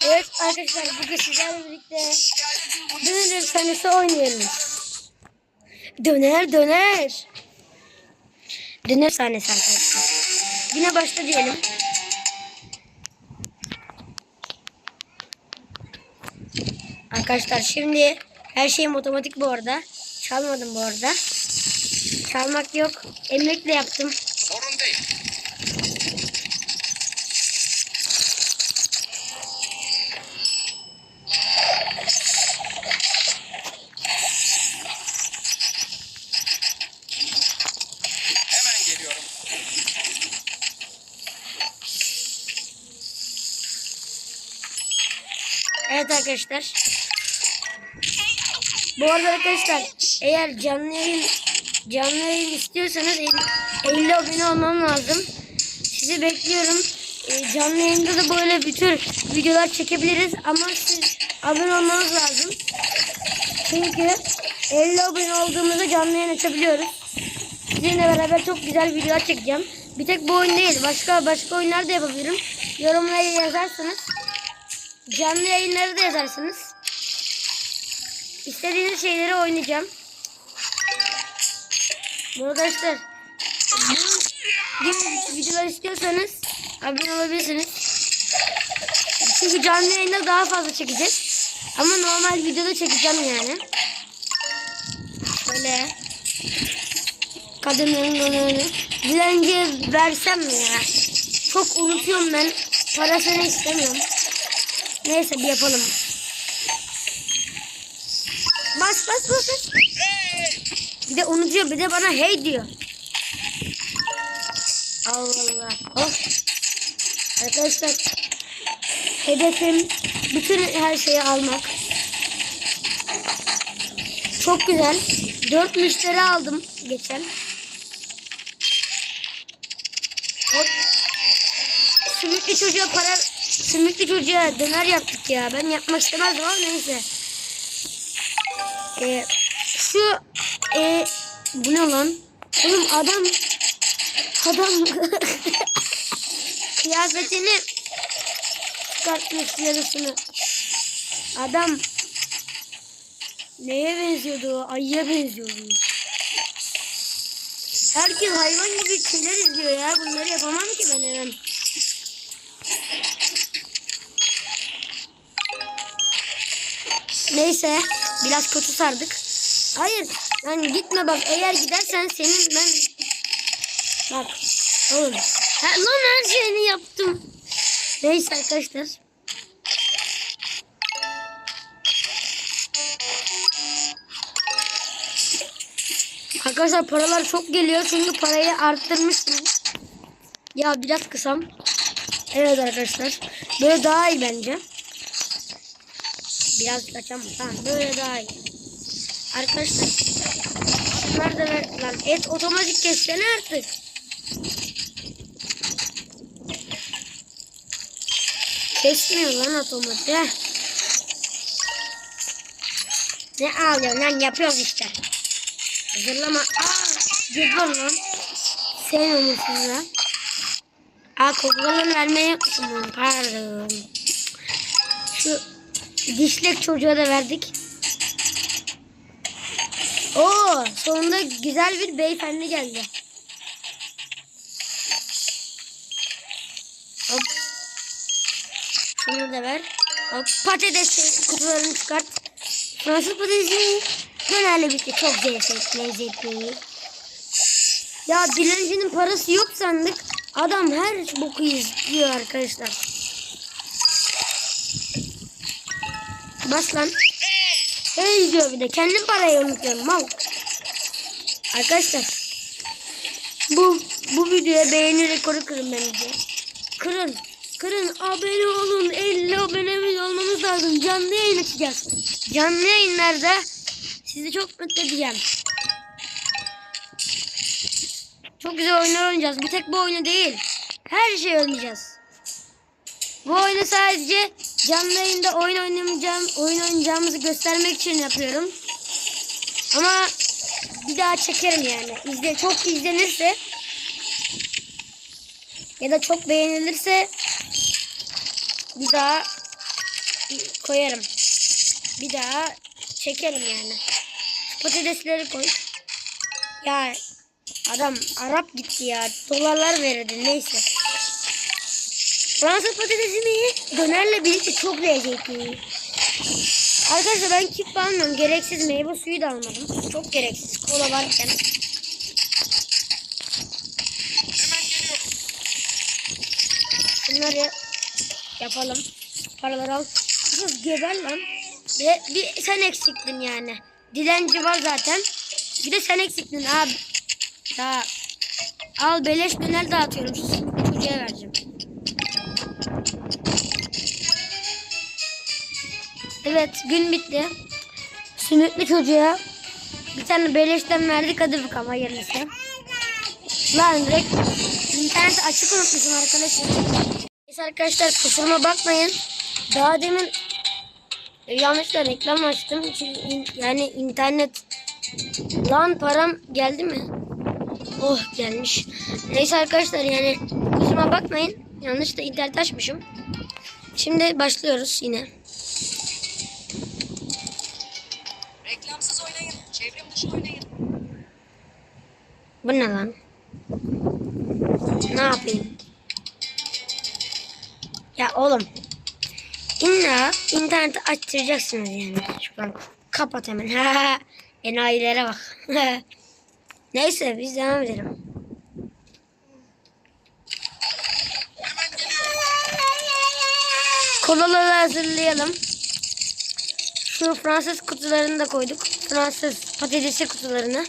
Evet arkadaşlar bugün sizlerle birlikte döner efsanesi oynuyoruz. Döner döner. Döner efsanesi arkadaşlar. Yine başla diyelim. Arkadaşlar şimdi her şeyim otomatik bu arada. Çalmadım bu arada. Çalmak yok. Emekle yaptım. Sorun değil. Arkadaşlar. Bu arada arkadaşlar eğer canlı yayın canlı yayın istiyorsanız 50 abone olmam lazım. Sizi bekliyorum. Ee, canlı yayında da böyle bir tür videolar çekebiliriz ama siz abone olmanız lazım. Çünkü 50 abone olduğumuzda canlı yayın açabiliyoruz. Sizinle beraber çok güzel videolar çekeceğim. Bir tek bu oyun değil. Başka başka oyunlar da yapabilirim. Yorumlara yazarsanız Canlı yayınları da yazarsınız. İstediğiniz şeyleri oynayacağım. Arkadaşlar bu videolar istiyorsanız abone olabilirsiniz. Çünkü canlı yayında daha fazla çekeceğiz. Ama normal videoda çekeceğim yani. Böyle kadınların onlarını dilenciye versem mi ya? Çok unutuyorum ben. Parasını istemiyorum. Neyse bir yapalım. Bas bas bas bas. Bir de unutuyor bir de bana hey diyor. Allah Allah. Oh. Arkadaşlar hedefim bütün her şeyi almak. Çok güzel. Dört müşteri aldım geçen. Hop. Sümüklü çocuğa para sümüklü çocuğa döner yaptık ya. Ben yapmak istemezdim ama neyse. Ee, şu e, bu ne lan? Oğlum adam adam kıyafetini çıkartmış yarısını. Adam neye benziyordu? Ayıya benziyordu. Herkes hayvan gibi şeyler izliyor ya. Bunları yapamam ki ben hemen. Neyse biraz kötü sardık. Hayır yani gitme bak eğer gidersen senin ben bak oğlum ha, lan her şeyini yaptım. Neyse arkadaşlar. Arkadaşlar paralar çok geliyor çünkü parayı arttırmıştım. Ya biraz kısam. Evet arkadaşlar. Böyle daha iyi bence. Biraz kaçam. Tamam böyle daha iyi. Arkadaşlar. Şunlar da ver. Lan et otomatik kessene artık. Kesmiyor lan otomatik. Ne ağlıyorsun lan yapıyoruz işte. Hazırlama. Aa, geliyor lan. Sevmiyormuşsun lan. Aa kokularını vermeyi unuttum. Pardon. Şu dişlek çocuğa da verdik. Oo, sonunda güzel bir beyefendi geldi. Hop. Şunu da ver. Hop. Patates kutularını çıkart. Fransız patatesi dönerle bitti. Çok lezzetli. lezzetli. Ya dilencinin parası yok sandık. Adam her boku izliyor arkadaşlar. Bas lan. Hey diyor bir de. Kendim parayı unutuyorum mal. Arkadaşlar. Bu bu videoya beğeni rekoru kırın bence. Kırın. Kırın. Abone olun. 50 abonemiz olmamız lazım. Canlı yayın açacağız. Canlı yayınlarda sizi çok mutlu edeceğim. Çok güzel oyunlar oynayacağız. Bir tek bu oyunu değil. Her şey oynayacağız. Bu oyunu sadece canlı yayında oyun oynayacağım, oyun oynayacağımızı göstermek için yapıyorum. Ama bir daha çekerim yani. İzle, çok izlenirse ya da çok beğenilirse bir daha koyarım. Bir daha çekerim yani. Patatesleri koy. Ya adam Arap gitti ya. Dolarlar verirdi neyse. Fransız patatesi mi? Dönerle birlikte çok lezzetli. Arkadaşlar ben kip almıyorum. Gereksiz meyve suyu da almadım. Çok gereksiz. Kola varken. Hemen geliyorum. Bunları yapalım. Paraları al. Kız geber lan. Ve bir sen eksiktin yani. Dilenci var zaten. Bir de sen eksiktin abi. Daha al beleş döner dağıtıyorum. Çocuğa vereceğim. Evet gün bitti. Sümüklü çocuğa bir tane beleşten verdik hadi bakalım hayırlısı. Lan direkt interneti açık unutmuşum arkadaşlar. Neyse arkadaşlar kusuruma bakmayın. Daha demin e, yanlışla reklam açtım. Çünkü yani internet lan param geldi mi? Oh gelmiş. Neyse arkadaşlar yani kusuruma bakmayın. Yanlışla internet açmışım. Şimdi başlıyoruz yine. Bu ne lan? Ne yapayım? Ya oğlum. İlla interneti açtıracaksınız yani. Şuradan kapat hemen. Enayilere bak. Neyse biz devam edelim. Kolaları hazırlayalım. Şu Fransız kutularını da koyduk. Fransız patatesi kutularını.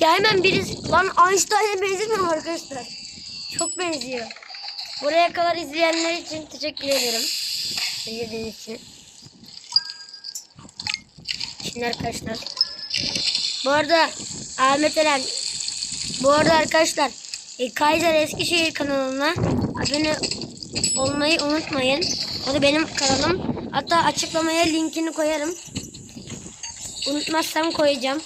Ya hemen birisi... Lan Einstein'a benzemiyor arkadaşlar? Çok benziyor. Buraya kadar izleyenler için teşekkür ederim. İzlediğiniz için. Şimdi arkadaşlar. Bu arada Ahmet Eren. Bu arada arkadaşlar e, Kaiser Eskişehir kanalına abone olmayı unutmayın. O da benim kanalım. Hatta açıklamaya linkini koyarım. Unutmazsam koyacağım.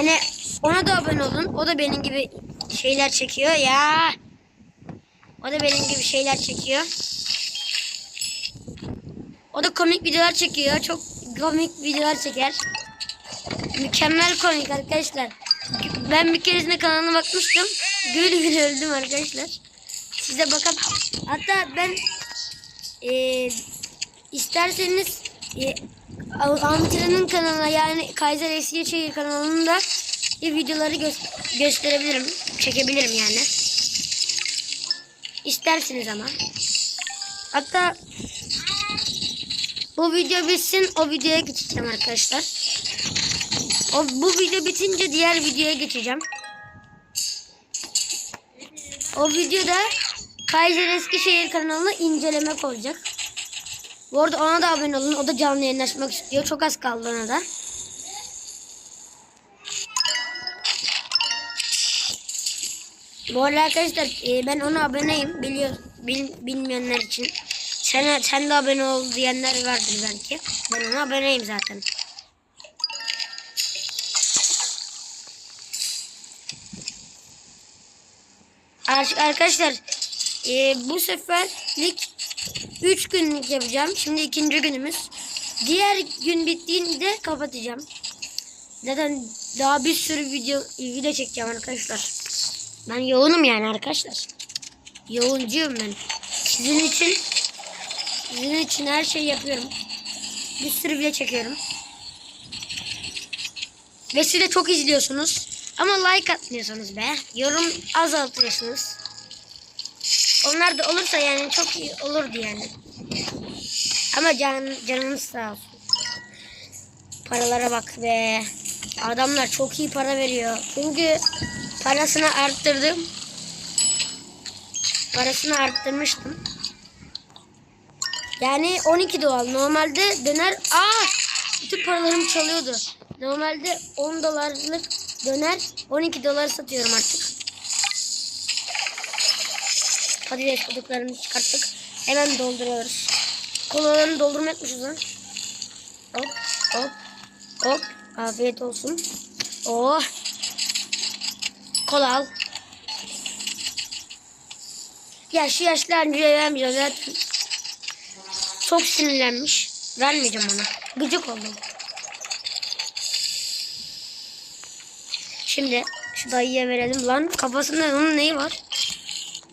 Yani ona da abone olun. O da benim gibi şeyler çekiyor ya. O da benim gibi şeyler çekiyor. O da komik videolar çekiyor. Çok komik videolar çeker. Mükemmel komik arkadaşlar. Ben bir keresinde kanalına bakmıştım. Gül gül öldüm arkadaşlar. Size bakın. Hatta ben eee isterseniz e, Ahmet Eren'in kanalına yani Kaiser Eskişehir kanalında bir videoları gö- gösterebilirim. Çekebilirim yani. İsterseniz ama. Hatta bu video bitsin o videoya geçeceğim arkadaşlar. O, bu video bitince diğer videoya geçeceğim. O videoda Kaiser Eskişehir kanalına incelemek olacak. Bu arada ona da abone olun. O da canlı yayınlaşmak istiyor. Çok az kaldı ona da. Bu arada arkadaşlar e, ben ona aboneyim. Biliyor, bil, bilmeyenler için. Sen, sen de abone ol diyenler vardır belki. Ben ona aboneyim zaten. Ar- Arkadaşlar e, bu seferlik 3 günlük yapacağım. Şimdi ikinci günümüz. Diğer gün bittiğinde kapatacağım. Zaten daha bir sürü video video çekeceğim arkadaşlar. Ben yoğunum yani arkadaşlar. Yoğuncuyum ben. Sizin için sizin için her şeyi yapıyorum. Bir sürü video çekiyorum. Ve siz de çok izliyorsunuz. Ama like atmıyorsunuz be. Yorum azaltıyorsunuz. Onlar da olursa yani çok iyi olurdu yani. Ama can, canımız sağ olsun. Paralara bak be. Adamlar çok iyi para veriyor. Çünkü parasını arttırdım. Parasını arttırmıştım. Yani 12 doğal. Normalde döner... Aa! Bütün paralarımı çalıyordu. Normalde 10 dolarlık döner 12 dolar satıyorum artık. Patates kabuklarını çıkarttık. Hemen dolduruyoruz. Kolalarını doldurmayı unutmuşuz lan. Hop hop hop. Afiyet olsun. Oh. Kola al. Ya şu yaşlı amcaya vermeyeceğim zaten. Çok sinirlenmiş. Vermeyeceğim ona. Gıcık oldum. Şimdi şu dayıya verelim. Lan kafasında onun neyi var?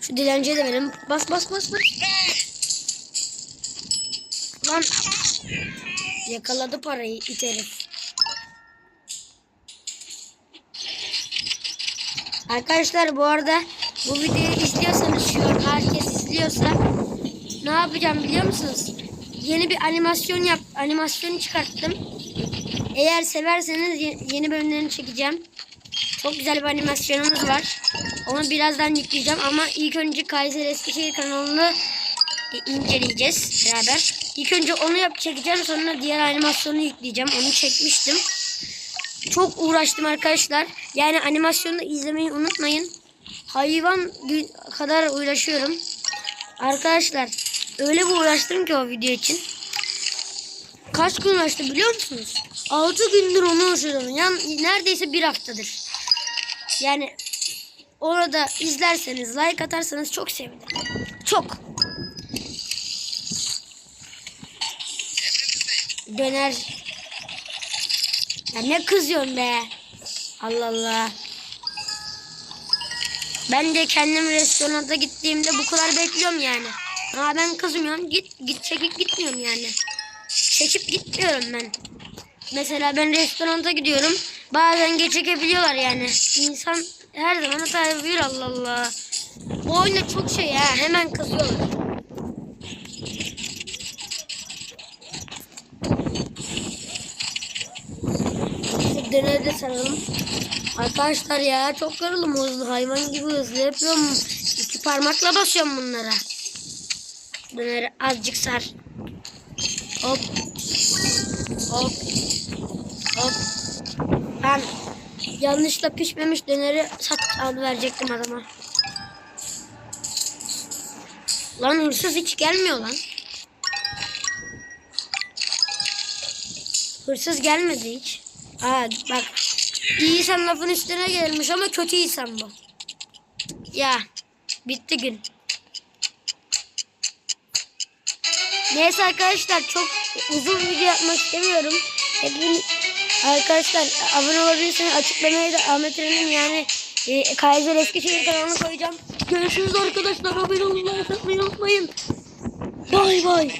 Şu dilenciye de verelim. Bas bas bas bas. Lan yakaladı parayı it. Arkadaşlar bu arada bu videoyu izliyorsanız şu an herkes izliyorsa ne yapacağım biliyor musunuz? Yeni bir animasyon yap animasyon çıkarttım. Eğer severseniz ye- yeni bölümlerini çekeceğim. Çok güzel bir animasyonumuz var. Onu birazdan yükleyeceğim ama ilk önce Kayseri Eskişehir kanalını e, inceleyeceğiz beraber. İlk önce onu yap çekeceğim sonra diğer animasyonu yükleyeceğim. Onu çekmiştim. Çok uğraştım arkadaşlar. Yani animasyonu izlemeyi unutmayın. Hayvan kadar uğraşıyorum. Arkadaşlar öyle bir uğraştım ki o video için. Kaç gün uğraştım biliyor musunuz? 6 gündür onu uğraşıyorum. Yani neredeyse bir haftadır. Yani orada izlerseniz, like atarsanız çok sevinirim. Çok. Döner. Ya ne kızıyorsun be? Allah Allah. Ben de kendim restoranta gittiğimde bu kadar bekliyorum yani. Ama ben kızmıyorum. Git git çekip gitmiyorum yani. Çekip gitmiyorum ben. Mesela ben restoranta gidiyorum. Bazen geç çekebiliyorlar yani. İnsan her zaman hata yapıyor Allah Allah. Bu oyunda çok şey ya. Hemen kızıyorlar. Şu döneri de saralım. Arkadaşlar ya çok yoruldum hızlı hayvan gibi hızlı yapıyorum. İki parmakla basıyorum bunlara. Döneri azıcık sar. Hop. Hop. Hop. Ben yanlışla pişmemiş döneri sat adı verecektim adama. Lan hırsız hiç gelmiyor lan. Hırsız gelmedi hiç. Aa bak. İyi insan lafın üstüne gelmiş ama kötü insan bu. Ya bitti gün. Neyse arkadaşlar çok uzun video yapmak istemiyorum. Hepin arkadaşlar abone olabilirsiniz. Açıklamaya da Ahmet Eren'in yani e, Kaiser Eskişehir kanalını koyacağım. Görüşürüz arkadaşlar. Abone olmayı unutmayın. Bay bay.